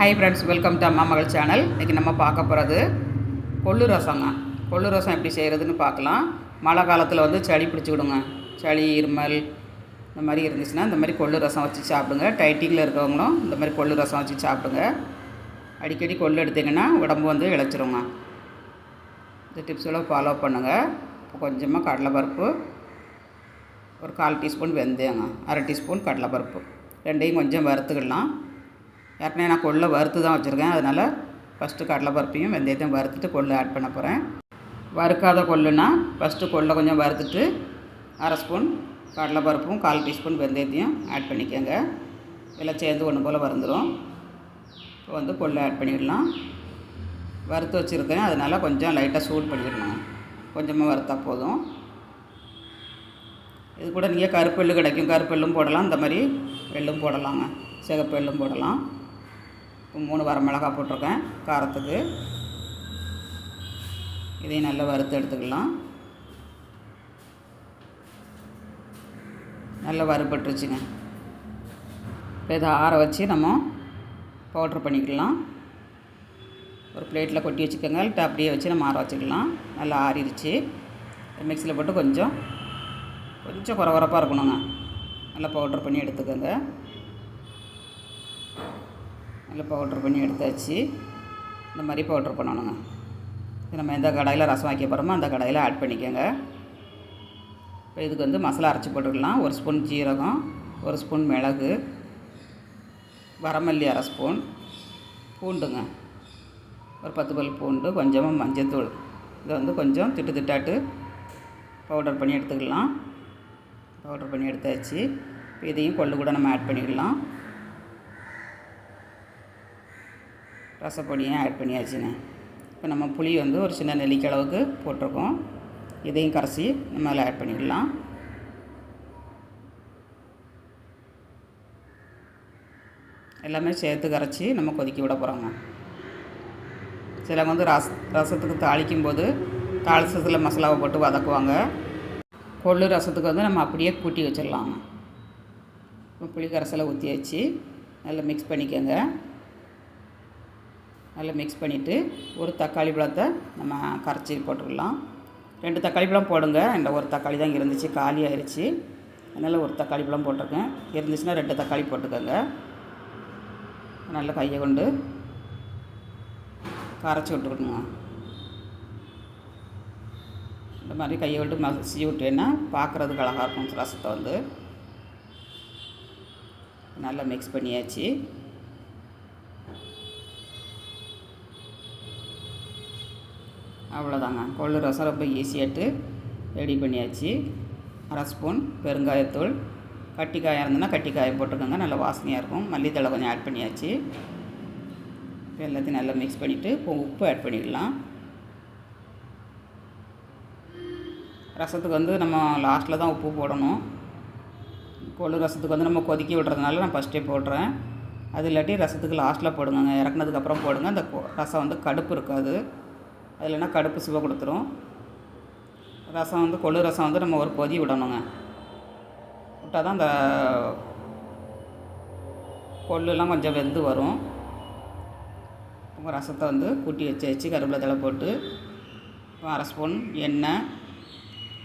Hi friends welcome to அம்மா மகள் channel இன்றைக்கி நம்ம பார்க்க போகிறது கொள்ளு ரசங்க. கொள்ளு ரசம் எப்படி செய்கிறதுன்னு பார்க்கலாம். மழை காலத்தில் வந்து சளி பிடிச்சி விடுங்க சளி இருமல் இந்த மாதிரி இருந்துச்சுன்னா இந்த மாதிரி கொள்ளு ரசம் வச்சு சாப்பிடுங்க. டைட்டிங்கில் இருக்கிறவங்களும் இந்த மாதிரி கொள்ளு ரசம் வச்சு சாப்பிடுங்க. அடிக்கடி கொள்ளு எடுத்திங்கன்னா உடம்பு வந்து இழைச்சிருங்க. இந்த டிப்ஸெல்லாம் ஃபாலோ பண்ணுங்கள் கொஞ்சமாக கடலைப்பருப்பு ஒரு கால் டீஸ்பூன் வெந்தயங்க அரை டீஸ்பூன் கடலைப்பருப்பு. ரெண்டையும் கொஞ்சம் வறுத்துக்கிடலாம். ஏற்கனவே நான் கொள்ளை வறுத்து தான் வச்சுருக்கேன். அதனால் ஃபஸ்ட்டு கடலைப்பருப்பையும் வெந்தயத்தையும் வறுத்துட்டு கொள்ளை ஆட் பண்ண போகிறேன் வறுக்காத கொள்ளுனா ஃபஸ்ட்டு கொள்ளை கொஞ்சம் வறுத்துட்டு அரை ஸ்பூன் கடலைப்பருப்பும் கால் டீஸ்பூன் வெந்தயத்தையும் ஆட் பண்ணிக்கோங்க. எல்லாம் சேர்ந்து ஒன்று போல் வறுந்துடும் இப்போ வந்து கொள்ளை ஆட் பண்ணிடலாம். வறுத்து வச்சுருக்கேன். அதனால் கொஞ்சம் லைட்டாக சூடு பண்ணிடணும். கொஞ்சமாக வறுத்தா போதும். இது கூட நீங்கள் கருப்பு எள்ளு கிடைக்கும். கருப்பு எள்ளும் போடலாம். இந்த மாதிரி எள்ளும் போடலாங்க. சிகப்பு எள்ளும் போடலாம். இப்போ மூணு வரமிளகா போட்டிருக்கேன் காரத்துக்கு. இதையும் நல்லா வறுத்து எடுத்துக்கலாம். நல்லா வறுபட்டுருச்சுங்க. இப்போ இதை ஆற வச்சு நம்ம பவுட்ரு பண்ணிக்கலாம். ஒரு பிளேட்டில் கொட்டி வச்சுக்கோங்க இல்லை அப்படியே வச்சு நம்ம ஆற வச்சுக்கலாம். நல்லா ஆறிடுச்சு. மிக்சியில் போட்டு கொஞ்சம் கொஞ்சம் குறகுறப்பாக இருக்கணுங்க. நல்லா பவுட்ரு பண்ணி எடுத்துக்கோங்க. நல்லா பவுட்ரு பண்ணி எடுத்தாச்சு. இந்த மாதிரி பவுட்ரு பண்ணணுங்க. இது நம்ம எந்த கடாயில் ரசம் வைக்க போகிறோமோ அந்த கடாயில் ஆட் பண்ணிக்கோங்க. இப்போ இதுக்கு வந்து மசாலா அரைச்சி போட்டுக்கலாம். ஒரு ஸ்பூன் ஜீரகம் ஒரு ஸ்பூன் மிளகு வரமல்லி அரை ஸ்பூன் பூண்டுங்க. ஒரு பத்து பல் பூண்டு கொஞ்சமாக மஞ்சத்தூள். இதை வந்து கொஞ்சம் திட்டு திட்டாட்டு பவுடர் பண்ணி எடுத்துக்கலாம். பவுடர் பண்ணி எடுத்தாச்சு. இதையும் கொள்ளு கூட நம்ம ஆட் பண்ணிக்கலாம். ரசப்பொடியும் ஆட் பண்ணியாச்சுண்ணே இப்போ நம்ம புளி வந்து ஒரு சின்ன நெல்லிக்காய் அளவுக்கு போட்டிருக்கோம். இதையும் கரைச்சி நம்ம அதில் ஆட் பண்ணிக்கலாம் எல்லாமே சேர்த்து கரைச்சி நம்ம கொதிக்க விட போகிறோங்க சிலவங்க வந்து ரச ரசத்துக்கு தாளிக்கும் போது தாளிசத்தில் மசாலாவை போட்டு வதக்குவாங்க. கொள்ளு ரசத்துக்கு வந்து நம்ம அப்படியே கூட்டி வச்சிடலாங்க. இப்போ புளி கரைசலை ஊற்றி வச்சு நல்லா மிக்ஸ் பண்ணிக்கோங்க. நல்லா மிக்ஸ் பண்ணிவிட்டு ஒரு தக்காளி பழத்தை நம்ம கரைச்சி போட்டுக்கலாம் ரெண்டு தக்காளி பழம் போடுங்க. இந்த ஒரு தக்காளி தான் இருந்துச்சு காலி ஆயிடுச்சு அதனால் ஒரு தக்காளி பழம் போட்டிருக்கேன். இருந்துச்சுன்னா ரெண்டு தக்காளி போட்டுக்கோங்க. நல்லா கையை கொண்டு கரைச்சி விட்டுக்கணுங்க. இந்த மாதிரி கையை விட்டு மசிச்சு விட்டேன்னா பார்க்குறதுக்கு அழகாக இருக்கும் ரசத்தை வந்து நல்லா மிக்ஸ் பண்ணியாச்சு. அவ்வளோதாங்க கொள்ளு ரசம் ரொம்ப ஈஸியாட்டு ரெடி பண்ணியாச்சு. அரை ஸ்பூன் பெருங்காயத்தூள். கட்டிக்காயம் இருந்ததுன்னா கட்டிக்காயை போட்டுக்கோங்க நல்லா வாசனையாக இருக்கும். மல்லித்தழை கொஞ்சம் ஆட் பண்ணியாச்சு. இப்போ எல்லாத்தையும் நல்லா மிக்ஸ் பண்ணிவிட்டு இப்போ உப்பு ஆட் பண்ணிடலாம் ரசத்துக்கு வந்து நம்ம லாஸ்ட்டில் தான் உப்பு போடணும். கொள்ளு ரசத்துக்கு வந்து நம்ம கொதிக்க விடுறதுனால நான் ஃபஸ்ட்டே போடுறேன். அது இல்லாட்டி ரசத்துக்கு லாஸ்ட்டில் போடுங்க. இறக்குனதுக்கப்புறம் போடுங்க. அந்த ரசம் வந்து கடுப்பு இருக்காது. அது இல்லைன்னா கடுப்பு சுவை கொடுத்துரும். ரசம் வந்து கொள்ளு ரசம் வந்து நம்ம ஒரு கொதி விடணுங்க. விட்டால் தான் அந்த கொள்ளுலாம் கொஞ்சம் வெந்து வரும். உங்கள் ரசத்தை வந்து கூட்டி வச்சு வச்சு கருவேப்பிலை தழை போட்டு அரை ஸ்பூன் எண்ணெய்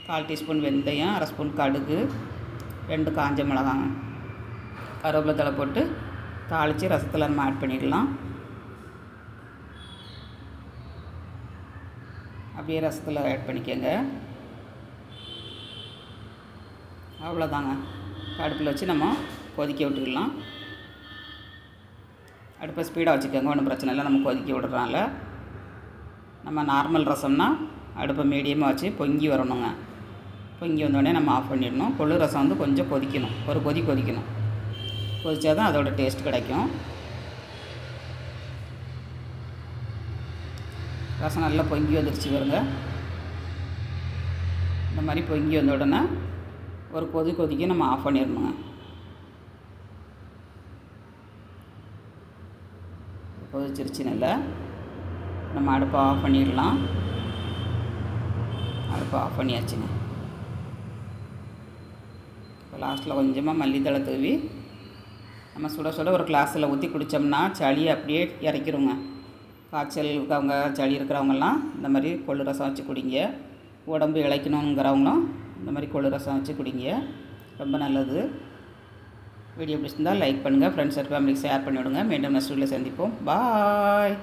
கால் டீஸ்பூன் வெந்தயம் அரை ஸ்பூன் கடுகு ரெண்டு காஞ்ச மிளகாங்க. கருவேப்பிலை தழை போட்டு தாளித்து ரசத்தில் நம்ம ஆட் பண்ணிடலாம். அப்படியே ரசத்தில் ஆட் பண்ணிக்கோங்க. அவ்வளோதாங்க அடுப்பில் வச்சு நம்ம கொதிக்க விட்டுக்கலாம் அடுப்பை ஸ்பீடாக வச்சுக்கோங்க ஒன்றும் பிரச்சனை இல்லை. நம்ம கொதிக்க விடுறனால நம்ம நார்மல் ரசம்னா அடுப்பை மீடியமாக வச்சு பொங்கி வரணுங்க. பொங்கி வந்தோடனே நம்ம ஆஃப் பண்ணிடணும். கொள்ளு ரசம் வந்து கொஞ்சம் கொதிக்கணும். ஒரு கொதி கொதிக்கணும். கொதித்தா தான் அதோட டேஸ்ட் கிடைக்கும். ரசம் நல்லா பொங்கி வந்துருச்சு வருங்க இந்த மாதிரி பொங்கி வந்த உடனே ஒரு கொதி கொதிக்க நம்ம ஆஃப் பண்ணிடணுங்க. கொதிச்சிருச்சு நல்லா. நம்ம அடுப்பை ஆஃப் பண்ணிடலாம். அடுப்பை ஆஃப் பண்ணியாச்சுங்க. இப்போ லாஸ்ட்டில் கொஞ்சமாக மல்லித்தலை தூவி நம்ம சுட சுட ஒரு கிளாஸில் ஊற்றி குடித்தோம்னா சளி அப்படியே இறக்கிடுங்க காய்ச்சல் இருக்கவங்க சளி இருக்கிறவங்கலாம் இந்த மாதிரி கொள்ளு ரசம் வச்சு குடிங்க. உடம்பு இழைக்கணுங்கிறவங்களும் இந்த மாதிரி கொள்ளு ரசம் வச்சு குடிங்க. ரொம்ப நல்லது. வீடியோ பிடிச்சிருந்தால் லைக் பண்ணுங்கள் ஃப்ரெண்ட்ஸ் அண்ட் ஃபேமிலிக்கு ஷேர் பண்ணிவிடுங்க. மீண்டும் நெக்ஸ்ட் வீடியோவில் சந்திப்போம். பாய்